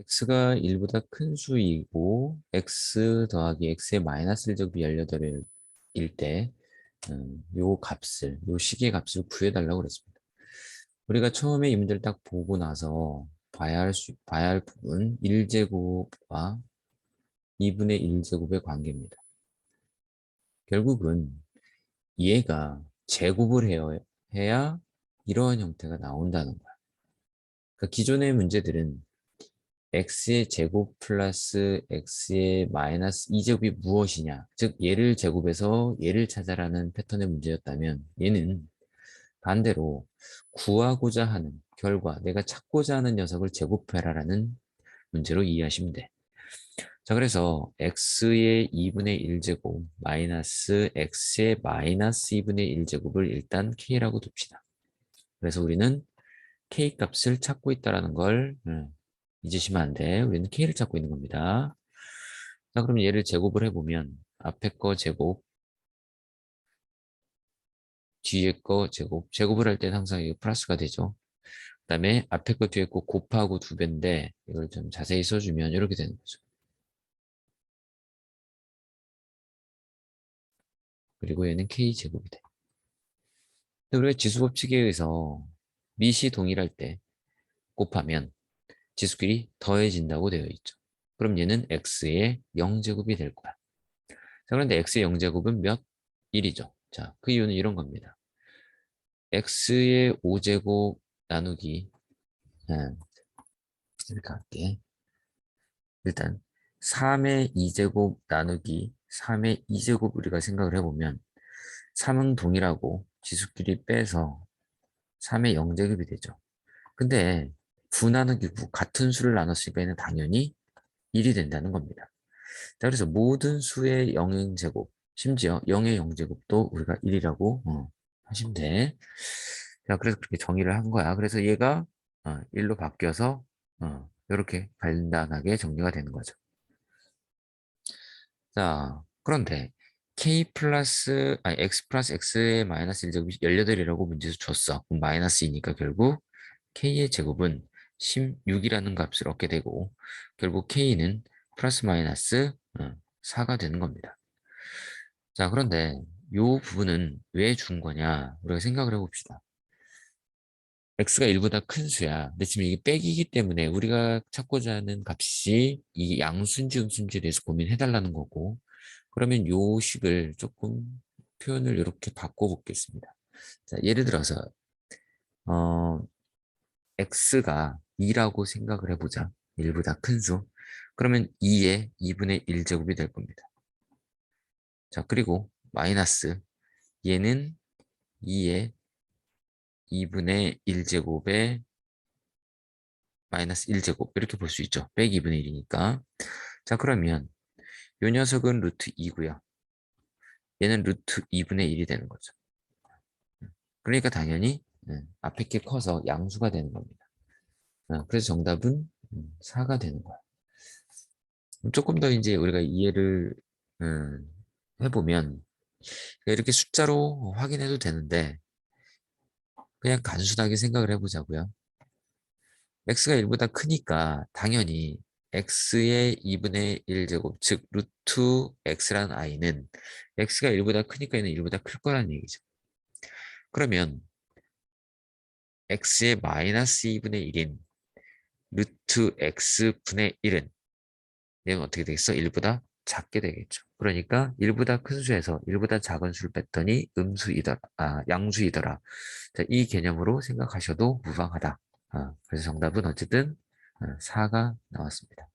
x가 1보다 큰 수이고 x 더하기 x의 마이너스 1제곱이 18일 때 음, 요 값을, 요 식의 값을 구해달라고 그랬습니다. 우리가 처음에 이 문제를 딱 보고 나서 봐야 할, 수, 봐야 할 부분 1제곱과 2분의 1제곱의 관계입니다. 결국은 얘가 제곱을 해야, 해야 이러한 형태가 나온다는 거야. 그러니까 기존의 문제들은 x의 제곱 플러스 x의 마이너스 2제곱이 무엇이냐 즉 얘를 제곱해서 얘를 찾아라는 패턴의 문제였다면 얘는 반대로 구하고자 하는 결과 내가 찾고자 하는 녀석을 제곱해라 라는 문제로 이해하시면 돼. 자 그래서 x의 2분의 1제곱 마이너스 x의 마이너스 2분의 1제곱을 일단 k라고 둡시다. 그래서 우리는 k 값을 찾고 있다는 걸 음, 잊으시면 안 돼. 우리는 k를 찾고 있는 겁니다. 자, 그럼 얘를 제곱을 해보면 앞에 거 제곱, 뒤에 거 제곱. 제곱을 할 때는 항상 이게 플러스가 되죠. 그 다음에 앞에 거 뒤에 거 곱하고 두 배인데 이걸 좀 자세히 써주면 이렇게 되는 거죠. 그리고 얘는 k제곱이 돼. 우리가 지수법칙에 의해서 밑이 동일할 때 곱하면 지수끼리 더해진다고 되어 있죠. 그럼 얘는 x의 0제곱이 될 거야. 자, 그런데 x의 0제곱은 몇? 1이죠. 자, 그 이유는 이런 겁니다. x의 5제곱 나누기 음, 이렇게 할게. 일단 3의 2제곱 나누기 3의 2제곱 우리가 생각을 해보면 3은 동일하고 지수끼리 빼서 3의 0제곱이 되죠. 근데 9 나누기 9 같은 수를 나눴으니까 얘는 당연히 1이 된다는 겁니다. 자, 그래서 모든 수의 0의 제곱, 심지어 0의 0제곱도 우리가 1이라고 어, 하시면 돼. 자, 그래서 그렇게 정의를 한 거야. 그래서 얘가 어, 1로 바뀌어서 어, 이렇게 간단하게 정리가 되는 거죠. 자, 그런데 k 플러스, 아니 x 플러스 x의 마이너스 1제곱이 18이라고 문제에서 줬어. 그럼 마이너스 2니까 결국 k의 제곱은 16이라는 값을 얻게 되고 결국 k는 플러스 마이너스 4가 되는 겁니다. 자 그런데 이 부분은 왜 준 거냐 우리가 생각을 해봅시다. x가 1보다 큰 수야. 근데 지금 이게 빼기이기 때문에 우리가 찾고자 하는 값이 이 양수인지 음수인지에 대해서 고민해달라는 거고 그러면 요 식을 조금 표현을 이렇게 바꿔보겠습니다. 자, 예를 들어서 어, x가 2라고 생각을 해보자. 1보다 큰 수. 그러면 2의 2분의 1제곱이 될 겁니다. 자, 그리고 마이너스 얘는 2의 2분의 1제곱에 마이너스 1제곱 이렇게 볼 수 있죠. 빼기 2분의 1이니까. 자, 그러면 이 녀석은 루트 2고요. 얘는 루트 2분의 1이 되는 거죠. 그러니까 당연히 앞에 게 커서 양수가 되는 겁니다. 어, 그래서 정답은 4가 음, 되는 거야. 조금 더 이제 우리가 이해를 음, 해보면 이렇게 숫자로 확인해도 되는데 그냥 단순하게 생각을 해보자고요. x가 1보다 크니까 당연히 x의 2분의 1제곱 즉 루트 x라는 i는 x가 1보다 크니까 얘는 1보다 클 거라는 얘기죠. 그러면 x의 마이너스 2분의 1인 루트 x분의 1은 얘는 어떻게 되겠어? 1보다 작게 되겠죠. 그러니까 1보다 큰 수에서 1보다 작은 수를 뺐더니 음수이더라, 아, 양수이더라. 자, 이 개념으로 생각하셔도 무방하다. 아, 그래서 정답은 어쨌든 4가 어, 나왔습니다.